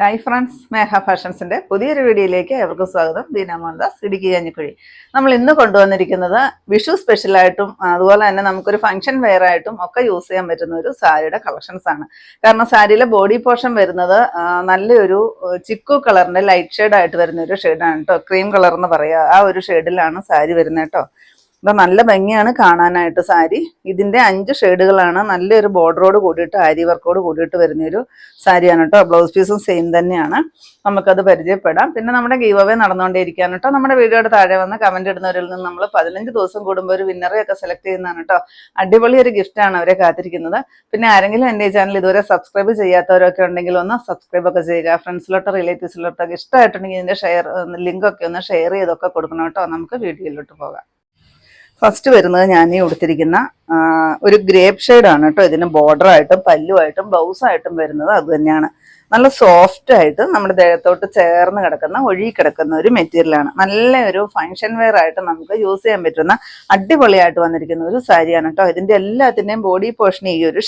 Hi friends മേഘ ഫാഷൻസിന്റെ പുതിയൊരു വീഡിയോയിലേക്ക് ഏവർക്കും സ്വാഗതം. ദീന മോഹൻദാസ് ഇടുക്കി കഞ്ഞിക്കുഴി. നമ്മൾ ഇന്ന് കൊണ്ടുവന്നിരിക്കുന്നത് വിഷു സ്പെഷ്യലായിട്ടും അതുപോലെ തന്നെ നമുക്കൊരു ഫംഗ്ഷൻ വെയർ ആയിട്ടും ഒക്കെ യൂസ് ചെയ്യാൻ പറ്റുന്ന ഒരു സാരിയുടെ കളക്ഷൻസ് ആണ്. കാരണം സാരിയിലെ ബോഡി പോർഷൻ വരുന്നത് നല്ലൊരു ചിക്കു കളറിന്റെ ലൈറ്റ് ആയിട്ട് വരുന്ന ഒരു ഷെയ്ഡാണ് കേട്ടോ ക്രീം കളർ എന്ന് പറയുക ആ ഒരു ഷെയ്ഡിലാണ് സാരി വരുന്നത് കേട്ടോ അപ്പൊ നല്ല ഭംഗിയാണ് കാണാനായിട്ട് സാരി. ഇതിന്റെ അഞ്ച് ഷെയ്ഡുകളാണ്. നല്ലൊരു ബോർഡറോട് കൂടിയിട്ട് ആരി വർക്കോട് കൂടിയിട്ട് വരുന്നൊരു സാരിയാണ് കേട്ടോ. ബ്ലൗസ് പീസും സെയിം തന്നെയാണ്. നമുക്കത് പരിചയപ്പെടാം. പിന്നെ നമ്മുടെ ഗീവ് അവേ നടന്നുകൊണ്ടേയിരിക്കുകയാണ് കേട്ടോ. നമ്മുടെ വീഡിയോയുടെ താഴെ വന്ന് കമന്റ് ഇടുന്നവരിൽ നിന്ന് നമ്മൾ പതിനഞ്ച് ദിവസം കൂടുമ്പോൾ ഒരു വിന്നറെ ഒക്കെ സെലക്ട് ചെയ്യുന്നതാണ് കേട്ടോ. അടിപൊളി ഒരു ഗിഫ്റ്റാണ് അവരെ കാത്തിരിക്കുന്നത്. പിന്നെ ആരെങ്കിലും എന്റെ ചാനൽ ഇതുവരെ സബ്സ്ക്രൈബ് ചെയ്യാത്തവരൊക്കെ ഉണ്ടെങ്കിൽ ഒന്ന് സബ്സ്ക്രൈബ് ഒക്കെ ചെയ്യുക. ഫ്രണ്ട്സിലോട്ടോ റിലേറ്റീവ്സിലോട്ടൊക്കെ ഇഷ്ടമായിട്ടുണ്ടെങ്കിൽ ഇതിന്റെ ഷെയർ ലിങ്കൊക്കെ ഒന്ന് ഷെയർ ചെയ്തൊക്കെ കൊടുക്കണം കേട്ടോ. നമുക്ക് വീഡിയോയിലോട്ട് പോകാം. ഫസ്റ്റ് വരുന്നത് ഞാൻ ഈ ഉടുത്തിരിക്കുന്ന ഒരു ഗ്രേപ്പ് ആണ് കേട്ടോ. ഇതിന് ബോർഡർ ആയിട്ടും പല്ലുമായിട്ടും ബ്ലൗസായിട്ടും വരുന്നത് അത് തന്നെയാണ്. നല്ല സോഫ്റ്റ് ആയിട്ട് നമ്മുടെ ദേഹത്തോട്ട് ചേർന്ന് കിടക്കുന്ന ഒഴുകി കിടക്കുന്ന ഒരു മെറ്റീരിയലാണ് നല്ല ഒരു ഫങ്ഷൻ വെയർ ആയിട്ട് നമുക്ക് യൂസ് ചെയ്യാൻ പറ്റുന്ന അടിപൊളിയായിട്ട് വന്നിരിക്കുന്ന ഒരു സാരിയാണ് കേട്ടോ. ഇതിന്റെ എല്ലാത്തിന്റെയും ബോഡി പോർഷൻ ഈ ഒരു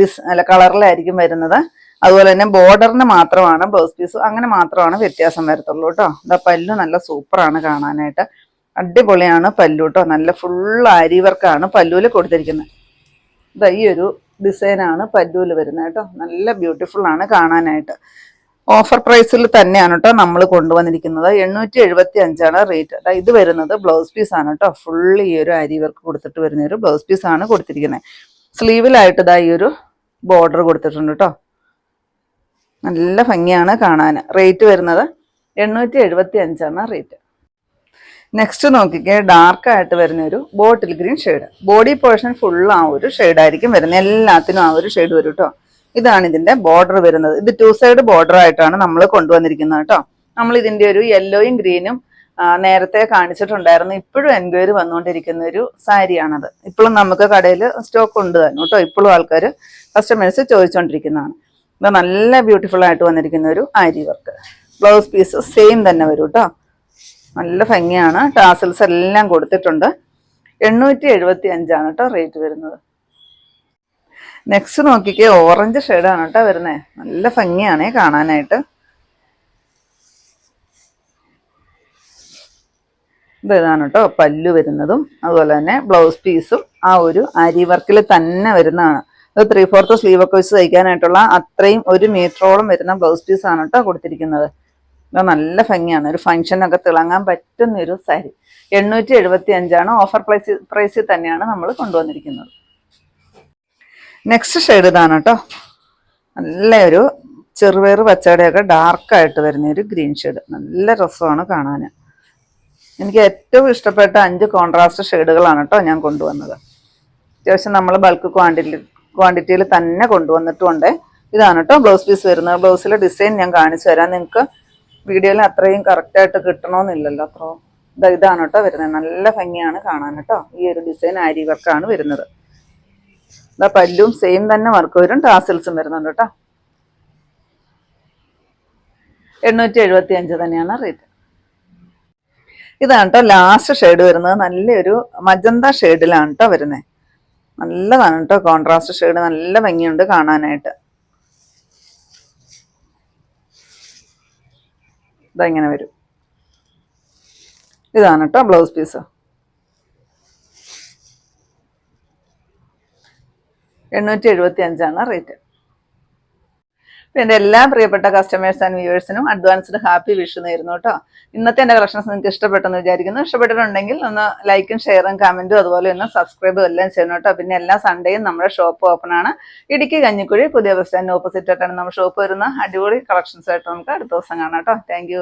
ഡിസ് അല്ല കളറിലായിരിക്കും വരുന്നത്. അതുപോലെ തന്നെ ബോർഡറിന് മാത്രമാണ് ബ്ലൗസ് പീസ് അങ്ങനെ മാത്രമാണ് വ്യത്യാസം വരത്തുള്ളൂ കേട്ടോ. ഇതാ പല്ലു നല്ല സൂപ്പറാണ് കാണാനായിട്ട്. അടിപൊളിയാണ് പല്ലു കേട്ടോ നല്ല ഫുൾ ആരി വർക്കാണ് പല്ലുവിൽ കൊടുത്തിരിക്കുന്നത് ഇതാ ഈ ഒരു ഡിസൈനാണ് പല്ലുവിൽ വരുന്നത് കേട്ടോ നല്ല ബ്യൂട്ടിഫുൾ ആണ് കാണാനായിട്ട്. ഓഫർ പ്രൈസിൽ തന്നെയാണ് കേട്ടോ നമ്മൾ കൊണ്ടുവന്നിരിക്കുന്നത്. എണ്ണൂറ്റി എഴുപത്തി അഞ്ചാണ് റേറ്റ് അതാ ഇത് വരുന്നത് ബ്ലൗസ് പീസ് ആണ് കേട്ടോ ഫുൾ ഈ ഒരു അരി വർക്ക് കൊടുത്തിട്ട് വരുന്ന ഒരു ബ്ലൗസ് പീസ് ആണ് കൊടുത്തിരിക്കുന്നത് സ്ലീവിലായിട്ട് ഇതാ ഈ ഒരു ബോർഡർ കൊടുത്തിട്ടുണ്ട് കേട്ടോ നല്ല ഭംഗിയാണ് കാണാൻ റേറ്റ് വരുന്നത് എണ്ണൂറ്റി എഴുപത്തി അഞ്ചാണ് റേറ്റ് നെക്സ്റ്റ് നോക്കിക്കേ ഡാർക്ക് ആയിട്ട് വരുന്ന ഒരു bottle green shade body portion full ആ ഒരു ഷെയ്ഡായിരിക്കും വരുന്നത്. എല്ലാത്തിനും ആ ഒരു ഷെയ്ഡ് വരും കേട്ടോ ഇതാണ് ഇതിന്റെ ബോർഡർ വരുന്നത്. ഇത് ടു സൈഡ് ബോർഡർ ആയിട്ടാണ് നമ്മൾ കൊണ്ടുവന്നിരിക്കുന്നത് കേട്ടോ നമ്മൾ ഇതിന്റെ ഒരു യെല്ലോയും ഗ്രീനും നേരത്തെ കാണിച്ചിട്ടുണ്ടായിരുന്നു. ഇപ്പോഴും എൻക്വയറി വന്നുകൊണ്ടിരിക്കുന്ന ഒരു സാരിയാണത്. ഇപ്പോഴും നമുക്ക് കടയിൽ സ്റ്റോക്ക് ഉണ്ട് തന്നെ കേട്ടോ ഇപ്പോഴും ആൾക്കാർ കസ്റ്റമേഴ്സ് ചോദിച്ചുകൊണ്ടിരിക്കുന്നതാണ് ഇത് നല്ല ബ്യൂട്ടിഫുൾ ആയിട്ട് വന്നിരിക്കുന്ന ഒരു aari work blouse piece same തന്നെ വരും കേട്ടോ നല്ല ഭംഗിയാണ്. ടാസൽസ് എല്ലാം കൊടുത്തിട്ടുണ്ട്. എണ്ണൂറ്റി എഴുപത്തി അഞ്ചാണ് കേട്ടോ റേറ്റ് വരുന്നത്. നെക്സ്റ്റ് നോക്കിക്കേ ഓറഞ്ച് ഷെയ്ഡാണ് കേട്ടോ വരുന്നത് നല്ല ഭംഗിയാണേ കാണാനായിട്ട്. ഇത് ഇതാണ് കേട്ടോ പല്ലു വരുന്നതും അതുപോലെ തന്നെ ബ്ലൗസ് പീസും. ആ ഒരു അരി വർക്കിൽ തന്നെ വരുന്നതാണ്. ഇത് ത്രീ ഫോർത്ത് സ്ലീവൊക്കെ വെച്ച് തയ്ക്കാനായിട്ടുള്ള അത്രയും ഒരു മീറ്ററോളം വരുന്ന ബ്ലൗസ് പീസാണ് കേട്ടോ കൊടുത്തിരിക്കുന്നത്. ഇത് നല്ല ഭംഗിയാണ്. ഒരു ഫംഗ്ഷനൊക്കെ തിളങ്ങാൻ പറ്റുന്ന ഒരു സാരി. എണ്ണൂറ്റി എഴുപത്തി അഞ്ചാണ് ഓഫർ പ്രൈസ് പ്രൈസിൽ തന്നെയാണ് നമ്മൾ കൊണ്ടുവന്നിരിക്കുന്നത്. നെക്സ്റ്റ് ഷെയ്ഡ് ഇതാണ് കേട്ടോ നല്ല ഒരു ചെറുപയർ പച്ചടിയൊക്കെ ഡാർക്കായിട്ട് വരുന്ന ഒരു ഗ്രീൻ ഷെയ്ഡ് നല്ല രസമാണ് കാണാൻ എനിക്ക് ഏറ്റവും ഇഷ്ടപ്പെട്ട അഞ്ച് കോൺട്രാസ്റ്റ് ഷെയ്ഡുകളാണ് കേട്ടോ ഞാൻ കൊണ്ടുവന്നത്. അത്യാവശ്യം നമ്മൾ ബൾക്ക് ക്വാണ്ടിറ്റി ക്വാണ്ടിറ്റിയിൽ തന്നെ കൊണ്ടുവന്നിട്ടുണ്ട്. ഇതാണ് കേട്ടോ ബ്ലൗസ് പീസ് വരുന്നത്. ബ്ലൗസിലെ ഡിസൈൻ ഞാൻ കാണിച്ചു തരാം. നിങ്ങൾക്ക് വീഡിയോയിൽ അത്രയും കറക്റ്റായിട്ട് കിട്ടണമെന്നില്ലല്ലോ അത്ര ഇതാ ഇതാണ് കേട്ടോ വരുന്നത്. നല്ല ഭംഗിയാണ് കാണാൻ കേട്ടോ. ഈ ഒരു ഡിസൈൻ ആരി വർക്കാണ് വരുന്നത്. ഇതാ പല്ലും സെയിം തന്നെ വർക്ക് വരും. ടാസിൽസും വരുന്നുണ്ട് കേട്ടോ. എണ്ണൂറ്റി എഴുപത്തി അഞ്ച് തന്നെയാണ് റേറ്റ് ഇതാണ് കേട്ടോ ലാസ്റ്റ് ഷെയ്ഡ് വരുന്നത്. നല്ലൊരു മജന്ത ഷെയ്ഡിലാണ് കേട്ടോ വരുന്നത്. നല്ലതാണ് കേട്ടോ കോൺട്രാസ്റ്റ് ഷെയ്ഡ് നല്ല ഭംഗിയുണ്ട് കാണാനായിട്ട്. ഇതങ്ങനെ വരും. ഇതാണ് കേട്ടോ ബ്ലൗസ് പീസ്. എണ്ണൂറ്റി എഴുപത്തി അഞ്ചാണ് റേറ്റ്. എന്റെ എല്ലാ പ്രിയപ്പെട്ട കസ്റ്റമേഴ്സ് ആൻഡ് വ്യൂവേഴ്സിനും അഡ്വാൻസ്ഡ് ഹാപ്പി വിഷ് നേരുന്നു കേട്ടോ ഇന്നത്തെ എന്റെ കളക്ഷൻസ് നിങ്ങൾക്ക് ഇഷ്ടപ്പെട്ടെന്ന് വിചാരിക്കുന്നു. ഇഷ്ടപ്പെട്ടിട്ടുണ്ടെങ്കിൽ ഒന്ന് ലൈക്കും ഷെയറും കമന്റും അതുപോലെ ഒന്ന് സബ്സ്ക്രൈബും എല്ലാം ചെയ്യണം കേട്ടോ പിന്നെ എല്ലാ സൺഡേയും നമ്മുടെ ഷോപ്പ് ഓപ്പൺ ആണ്. ഇടുക്കി കഞ്ഞിക്കുഴി പുതിയ ബസ് സ്റ്റാൻഡിന് ഓപ്പോസിറ്റ് ആയിട്ടാണ് നമ്മുടെ ഷോപ്പ് വരുന്ന അടിപൊളി കളക്ഷൻസ് ആയിട്ട് നമുക്ക് അടുത്ത ദിവസം കാണാം കേട്ടോ താങ്ക്